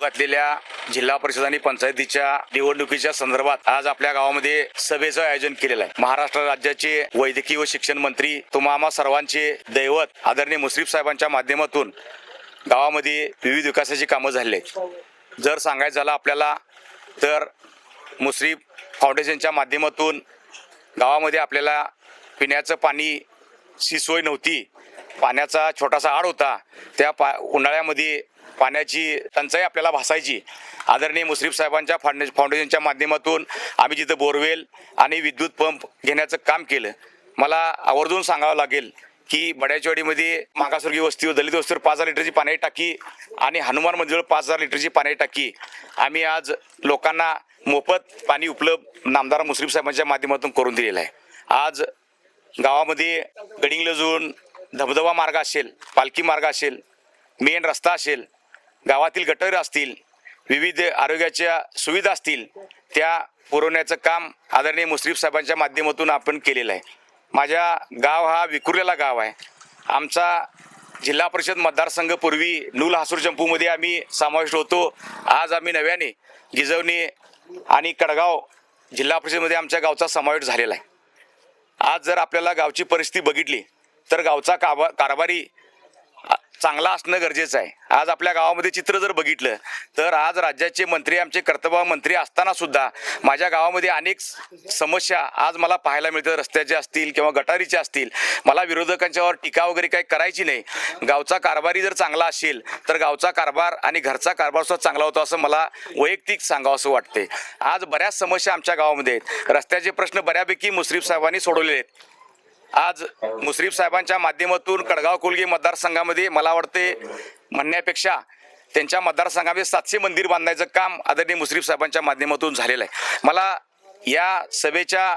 घातलेल्या जिल्हा परिषद आणि पंचायतीच्या निवडणुकीच्या संदर्भात आज आपल्या गावामध्ये सभेचं आयोजन केलेलं आहे. महाराष्ट्र राज्याचे वैद्यकीय व शिक्षण मंत्री तुम्हा सर्वांचे दैवत आदरणीय मुश्रीफ साहेबांच्या माध्यमातून गावामध्ये विविध विकासाची कामं झाली आहेत. जर सांगायचं झालं आपल्याला तर मुश्रीफ फाउंडेशनच्या माध्यमातून गावामध्ये आपल्याला पिण्याचं पाणी ची सोय नव्हती. पाण्याचा छोटासा आड होता. त्या पा उन्हाळ्यामध्ये पाण्याची टंचाई आपल्याला भासायची. आदरणीय मुश्रीफ साहेबांच्या फाउंडे फाउंडेशनच्या माध्यमातून आम्ही जिथं बोरवेल आणि विद्युत पंप घेण्याचं काम केलं मला आवर्जून सांगावं लागेल की बड्याचवाडीमध्ये मागासवर्गीय वस्तीवर दलित वस्तीवर पाच हजार लिटरची पाण्याची टाकी आणि हनुमान मंदिरवर पाच हजार लिटरची पाण्याची टाकी. आम्ही आज लोकांना मोफत पाणी उपलब्ध नामदार मुश्रीफ साहेबांच्या माध्यमातून करून दिलेलं आहे. आज गावामध्ये गडिंगलजून धबधबा मार्ग असेल पालखी मार्ग असेल मेन रस्ता असेल गावातील गटर असतील विविध आरोग्याच्या सुविधा असतील त्या पुरवण्याचं काम आदरणीय मुश्रीफ साहेबांच्या माध्यमातून आपण केलेलं आहे. माझ्या गाव हा विखुरलेला गाव आहे. आमचा जिल्हा परिषद मतदारसंघ पूर्वी नूल हासूर चंपूमध्ये आम्ही समाविष्ट होतो. आज आम्ही नव्याने गिजवणी आणि कडगाव जिल्हा परिषदमध्ये आमच्या गावचा समावेश झालेला आहे. आज जर आपल्याला गावची परिस्थिती बघितली तर गावचा काबा कारभारी चांगला असणं गरजेचं आहे. आज आपल्या गावामध्ये चित्र जर बघितलं तर आज राज्याचे मंत्री आमचे कर्तव्य मंत्री असताना सुद्धा माझ्या गावामध्ये अनेक समस्या आज मला पाहायला मिळतात. रस्त्याचे असतील किंवा गटारीचे असतील. मला विरोधकांच्यावर टीका वगैरे काही करायची नाही. गावचा कारभारी जर चांगला असेल तर गावचा कारभार आणि घरचा कारभार सुद्धा चांगला होतो असं मला वैयक्तिक सांगावं असं वाटते आज बऱ्याच समस्या आमच्या गावामध्ये आहेत. रस्त्याचे प्रश्न बऱ्यापैकी मुश्रीफ साहेबांनी सोडवलेले आहेत. आज मुश्रीफ साहेबांच्या माध्यमातून कडगाव कुलगी मतदारसंघामध्ये मला वाटते म्हणण्यापेक्षा त्यांच्या मतदारसंघामध्ये सातशे मंदिर बांधायचं काम आदरणीय मुश्रीफ साहेबांच्या माध्यमातून झालेलं आहे. मला या सभेच्या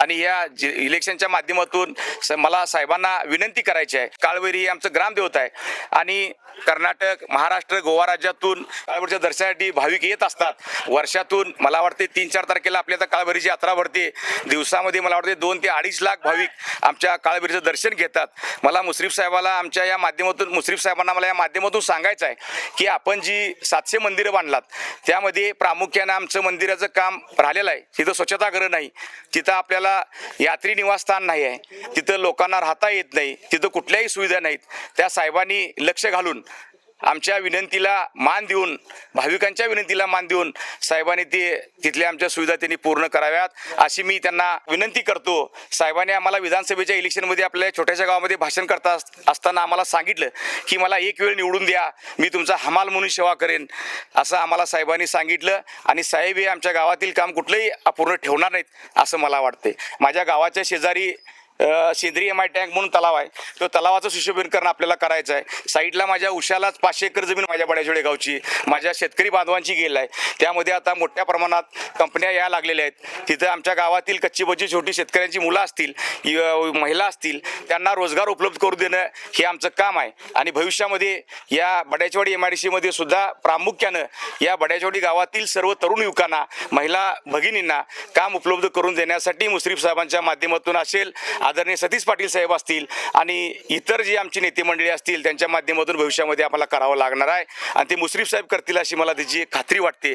आणि या इलेक्शनच्या माध्यमातून स- मला साहेबांना विनंती करायची आहे. काळवेरी हे आमचं ग्रामदेवत आहे. आणि कर्नाटक महाराष्ट्र गोवा राज्यातून काळवरीच्या दर्शनासाठी भाविक येत असतात. वर्षातून मला वाटते तीन चार तारखेला आपल्या आता काळवरीची यात्रा भरते. दिवसामध्ये मला वाटते दोन ते अडीच लाख भाविक आमच्या काळवरीचं दर्शन घेतात. मला मुश्रीफ साहेबाला आमच्या या माध्यमातून मुश्रीफ साहेबांना मला या माध्यमातून सांगायचं आहे की आपण जी सातशे मंदिरं बांधलात त्यामध्ये प्रामुख्यानं आमचं मंदिराचं काम राहिलेलं आहे. तिथं स्वच्छतागृह नाही. तिथं आपल्याला यात्री निवासस्थान नाही आहे. तिथं लोकांना राहता येत नाही. तिथं कुठल्याही सुविधा नाहीत. त्या साहेबांनी लक्ष घालून आमच्या विनंतीला मान देऊन भाविकांच्या विनंतीला मान देऊन साहेबांनी ते तिथल्या आमच्या सुविधा त्यांनी पूर्ण कराव्यात. अशी मी त्यांना विनंती करतो. साहेबांनी आम्हाला विधानसभेच्या इलेक्शनमध्ये आपल्या छोट्याशा गावामध्ये भाषण करता असताना आम्हाला सांगितलं की मला एक वेळ निवडून द्या मी तुमचा हमाल म्हणून सेवा करेन असं आम्हाला साहेबांनी सांगितलं. आणि साहेब हे आमच्या गावातील काम कुठलंही अपूर्ण ठेवणार नाहीत असं मला वाटते माझ्या गावाच्या शेजारी सेंद्रिय एम आय टँक म्हणून तलाव आहे. तो तलावाचं सुशोभीकरण आपल्याला करायचं आहे. साईडला माझ्या उशालाच पाचशे एकर जमीन माझ्या बड्याजोडे गावची. माझ्या शेतकरी बांधवांची गेल आहे. त्यामध्ये आता मोठ्या प्रमाणात कंपन्या या लागलेल्या आहेत. तिथं आमच्या गावातील कच्ची बच्ची छोटी शेतकऱ्यांची मुलं असतील महिला असतील त्यांना रोजगार उपलब्ध करून देणं हे आमचं काम आहे. आणि भविष्यामध्ये या बड्याचवाडी एम आय डी सीमध्ये सुद्धा प्रामुख्यानं या बड्याचवाडी गावातील सर्व तरुण युवकांना महिला भगिनींना काम उपलब्ध करून देण्यासाठी मुश्रीफ साहेबांच्या माध्यमातून असेल आदरणीय सतीश पाटील साहेब असतील आणि इतर जी आमची नेते मंडळी असतील त्यांच्या माध्यमातून भविष्यामध्ये आम्हाला करावं लागणार आहे. आणि ते मुश्रीफ साहेब करतील अशी मला त्याची खात्री वाटते.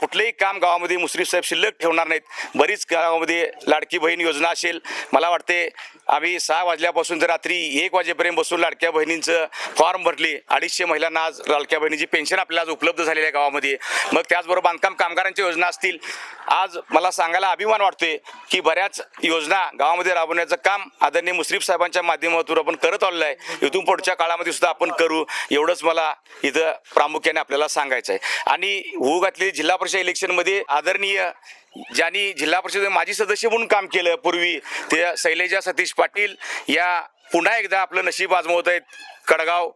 कुठलंही काम गावामध्ये मुश्रीफ साहेब शिल्लक ठेवणार नाहीत. बरीच गावामध्ये लाडकी बहीण योजना असेल. मला वाटते आम्ही सहा वाजल्यापासून तर रात्री एक वाजेपर्यंत बसून लाडक्या बहिणींचं फॉर्म भरले. अडीचशे महिलांना आज लाडक्या बहिणीची पेन्शन आपल्याला आज उपलब्ध झालेली आहे गावामध्ये. मग त्याचबरोबर बांधकाम कामगारांच्या योजना असतील. आज मला सांगायला अभिमान वाटतोय की बऱ्याच योजना गावामध्ये राबवण्याचं काम आदरणीय मुश्रीफ साहेबांच्या माध्यमातून आपण करत आलेलं आहे. इथून पुढच्या काळामध्ये सुद्धा आपण करू. एवढंच मला इथं प्रामुख्याने आपल्याला सांगायचं आहे. आणि होऊ घातलेली जिल्हा परिषद इलेक्शनमध्ये आदरणीय ज्यांनी जिल्हा परिषद माजी सदस्य म्हणून काम केलं पूर्वी ते शैलेजा सतीश पाटील या पुन्हा एकदा आपलं नशीब आजमवत आहेत. कडगाव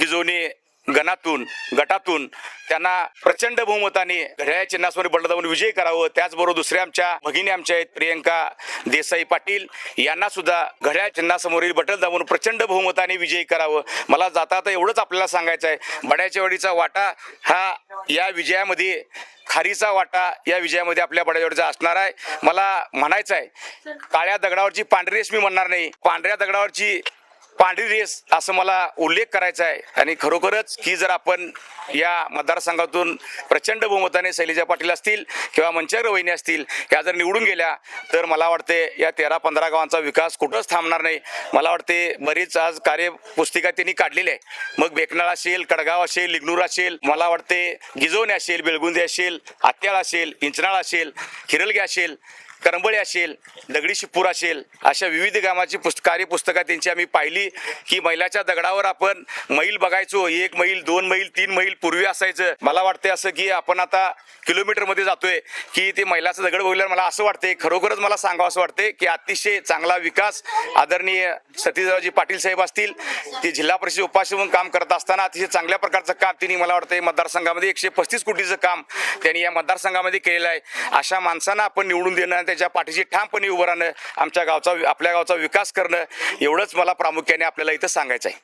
गिजोनी गणातून गटातून त्यांना प्रचंड बहुमताने घड्याळ चिन्हासमोर बंड जाऊन विजय करावं. त्याचबरोबर दुसऱ्या आमच्या भगिनी आमच्या आहेत प्रियंका देसाई पाटील. यांना सुद्धा घड्याळ चिन्हासमोरील बटल दाबून प्रचंड बहुमताने विजयी करावं. मला जाता आता एवढंच आपल्याला सांगायचं आहे. बड्याच्या वडीचा वाटा हा या विजयामध्ये खारीचा वाटा या विजयामध्ये आपल्या बड्याजवळचा असणार आहे. मला म्हणायचं आहे काळ्या दगडावरची पांढरी रेश मी म्हणणार नाही. पांढऱ्या दगडावरची पांढरी रेस असं मला उल्लेख करायचा आहे. आणि खरोखरच की जर आपण या मतदारसंघातून प्रचंड बहुमताने शैलजा पाटील असतील किंवा मंचर वहिनी असतील या जर निवडून गेल्या तर मला वाटते या तेरा पंधरा गावांचा विकास कुठंच थांबणार नाही. मला वाटते बरीच आज कार्यपुस्तिका त्यांनी काढलेली आहे. मग बेकनाळ असेल कडगाव असेल लिग्नूर असेल मला वाटते गिजवणे असेल बेळगुंदी असेल आत्याळ असेल इंचनाळ असेल हिरलगे असेल करंबळे असेल दगडी शिपूर असेल अशा विविध गावाची पुस्त कार्यपुस्तकं त्यांची आम्ही पाहिली की मैलाच्या दगडावर आपण मैल बघायचो. एक मैल दोन मैल तीन मैल पूर्वी असायचं. मला वाटते असं की आपण आता किलोमीटरमध्ये जातोय की ते मैलाचं दगड बघल्यावर मला असं वाटते खरोखरच मला सांगावं असं वाटते की अतिशय चांगला विकास आदरणीय सतीशरावजी पाटील साहेब असतील. ते जिल्हा परिषद उपाशी म्हणून काम करत असताना अतिशय चांगल्या प्रकारचं काम त्यांनी मला वाटतं मतदारसंघामध्ये एकशे पस्तीस कोटीचं काम त्यांनी या मतदारसंघामध्ये केलेलं आहे. अशा माणसांना आपण निवडून देणं त्यांच्या पाठीशी ठामपणे उभं राहणं आमच्या गावचा आपल्या गावचा विकास करणं एवढंच मला प्रामुख्याने आपल्याला इथं सांगायचं आहे.